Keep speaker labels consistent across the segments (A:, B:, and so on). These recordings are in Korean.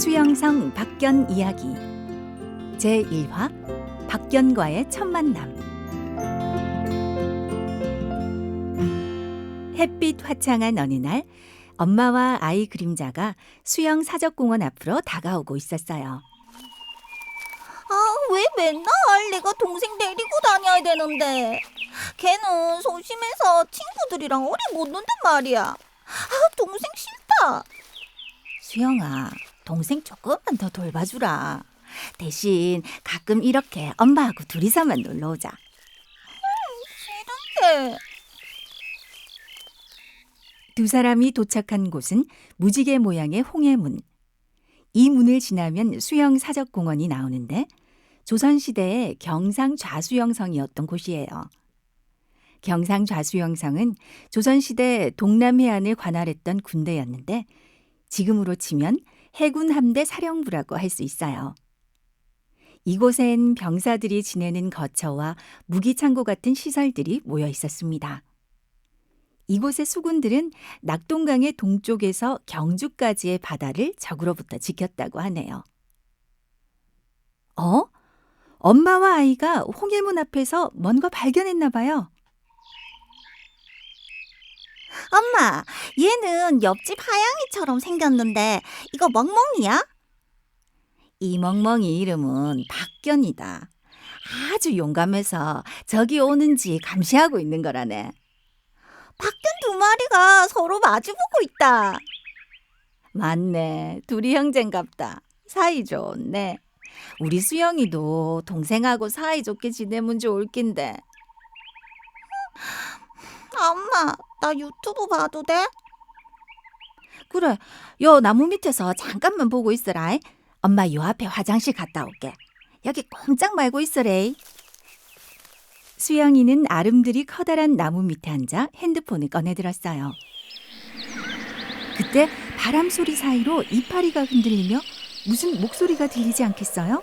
A: 수영성 박견 이야기 제1화 박견과의 첫 만남 햇빛 화창한 어느 날 엄마와 아이 그림자가 수영 사적공원 앞으로 다가오고 있었어요.
B: 아, 왜 맨날 내가 동생 데리고 다녀야 되는데? 걔는 소심해서 친구들이랑 오래 못 논단 말이야. 아, 동생 싫다.
A: 수영아, 동생 조금만 더 돌봐주라. 대신 가끔 이렇게 엄마하고 둘이서만 놀러 오자.
B: 걔.
A: 두 사람이 도착한 곳은 무지개 모양의 홍해문. 이 문을 지나면 수영 사적 공원이 나오는데 조선 시대의 경상 좌수영성이었던 곳이에요. 경상 좌수영성은 조선 시대 동남 해안을 관할했던 군대였는데 지금으로 치면 해군 함대 사령부라고 할 수 있어요. 이곳엔 병사들이 지내는 거처와 무기창고 같은 시설들이 모여 있었습니다. 이곳의 수군들은 낙동강의 동쪽에서 경주까지의 바다를 적으로부터 지켰다고 하네요. 어? 엄마와 아이가 홍해문 앞에서 뭔가 발견했나 봐요.
B: 엄마, 얘는 옆집 하양이처럼 생겼는데 이거 멍멍이야?
A: 이 멍멍이 이름은 박견이다. 아주 용감해서 저기 오는지 감시하고 있는 거라네.
B: 밖엔 두 마리가 서로 마주보고 있다.
A: 맞네. 둘이 형제인갑다. 사이 좋네. 우리 수영이도 동생하고 사이 좋게 지내면 좋을 낀데.
B: 엄마, 나 유튜브 봐도 돼?
A: 그래, 요 나무 밑에서 잠깐만 보고 있어라. 엄마 요 앞에 화장실 갔다 올게. 여기 꼼짝 말고 있어래. 수영이는 아름드리 커다란 나무 밑에 앉아 핸드폰을 꺼내들었어요. 그때 바람 소리 사이로 이파리가 흔들리며 무슨 목소리가 들리지 않겠어요?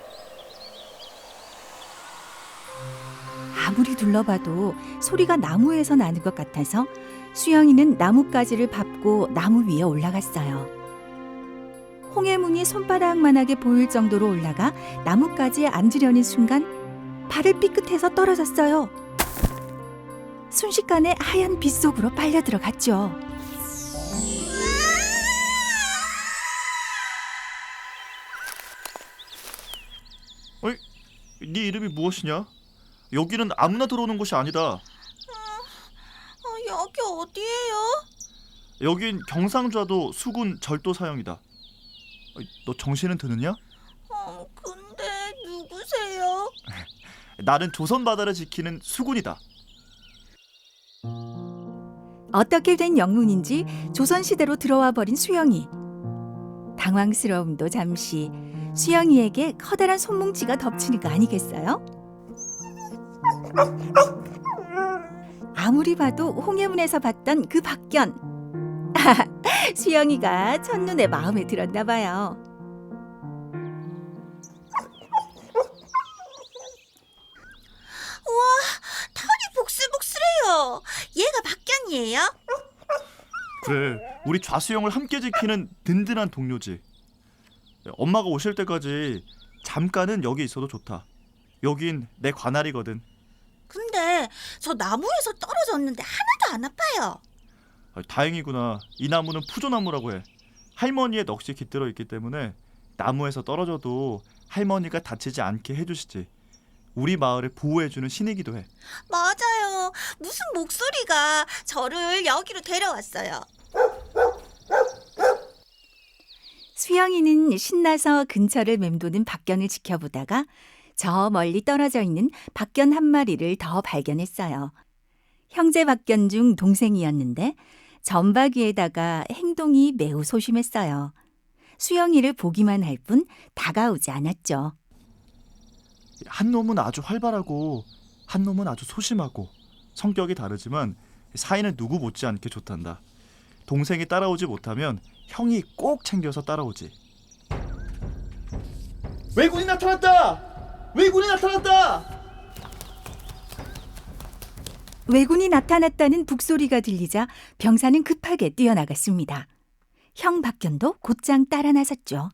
A: 아무리 둘러봐도 소리가 나무에서 나는 것 같아서 수영이는 나뭇가지를 밟고 나무 위에 올라갔어요. 홍해문이 손바닥만하게 보일 정도로 올라가 나뭇가지에 앉으려는 순간 발을 삐끗해서 떨어졌어요. 순식간에 하얀 빛 속으로 빨려 들어갔죠.
C: 네 이름이 무엇이냐? 여기는 아무나 들어오는 곳이 아니다.
B: 어, 여기 어디예요?
C: 여긴 경상좌도 수군 절도 사형이다. 어, 너 정신은 드느냐?
B: 어, 근데 누구세요?
C: 나는 조선 바다를 지키는 수군이다.
A: 어떻게 된 영문인지 조선시대로 들어와 버린 수영이. 당황스러움도 잠시 수영이에게 커다란 손뭉치가 덮치는 거 아니겠어요? 아무리 봐도 홍해문에서 봤던 그 박견. 수영이가 첫눈에 마음에 들었나 봐요.
B: 우와, 털이 복슬복슬해요. 얘가 박견이에요?
C: 그래, 우리 좌수영을 함께 지키는 든든한 동료지. 엄마가 오실 때까지 잠깐은 여기 있어도 좋다. 여긴 내 관할이거든.
B: 근데 저 나무에서 떨어졌는데 하나도 안 아파요.
C: 아, 다행이구나. 이 나무는 푸조나무라고 해. 할머니의 넋이 깃들어 있기 때문에 나무에서 떨어져도 할머니가 다치지 않게 해주시지. 우리 마을을 보호해주는 신이기도 해.
B: 맞아요. 무슨 목소리가 저를 여기로 데려왔어요.
A: 수영이는 신나서 근처를 맴도는 박견을 지켜보다가 저 멀리 떨어져 있는 박견 한 마리를 더 발견했어요. 형제 박견 중 동생이었는데 점박이에다가 행동이 매우 소심했어요. 수영이를 보기만 할 뿐 다가오지 않았죠.
C: 한 놈은 아주 활발하고 한 놈은 아주 소심하고 성격이 다르지만 사이는 누구 못지않게 좋단다. 동생이 따라오지 못하면 형이 꼭 챙겨서 따라오지.
D: 왜군이 나타났다! 왜군이 나타났다!
A: 왜군이 나타났다는 북소리가 들리자 병사는 급하게 뛰어나갔습니다. 형 박견도 곧장 따라 나섰죠.